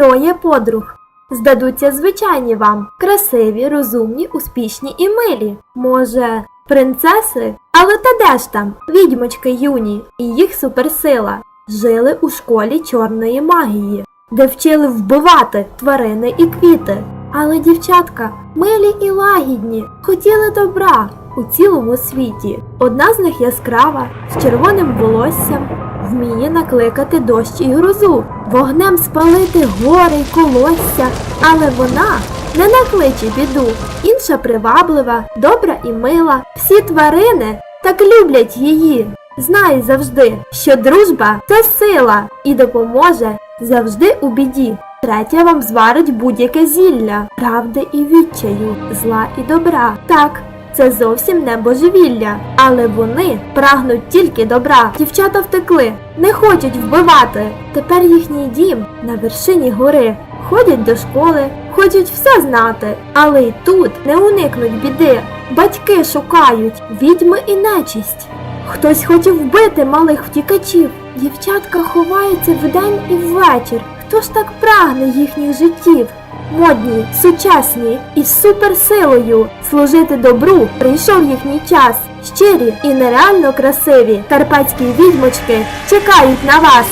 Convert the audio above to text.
троє подруг. Здадуться звичайні вам, красиві, розумні, успішні і милі. Може, принцеси? Але та де ж там, відьмочки юні і їх суперсила. Жили у школі чорної магії, де вчили вбивати тварини і квіти. Але дівчатка милі і лагідні, хотіли добра у цілому світі. Одна з них яскрава, з червоним волоссям, вміє накликати дощ і грозу, вогнем спалити гори й колосся, але вона не накличе біду. Інша приваблива, добра і мила. Всі тварини так люблять її. Знай завжди, що дружба це сила і допоможе завжди у біді. Третя вам зварить будь-яке зілля, правди і відчаю, зла і добра. Так, це зовсім не божевілля, але вони прагнуть тільки добра. Дівчата втекли, не хочуть вбивати. Тепер їхній дім на вершині гори. Ходять до школи, хочуть все знати, але й тут не уникнуть біди. Батьки шукають відьми і нечисть. Хтось хотів вбити малих втікачів. Дівчатка ховаються вдень і ввечір. Хто ж так прагне їхніх життів? Модні, сучасні і з суперсилою служити добру прийшов їхній час. Щирі і нереально красиві карпатські відьмочки чекають на вас.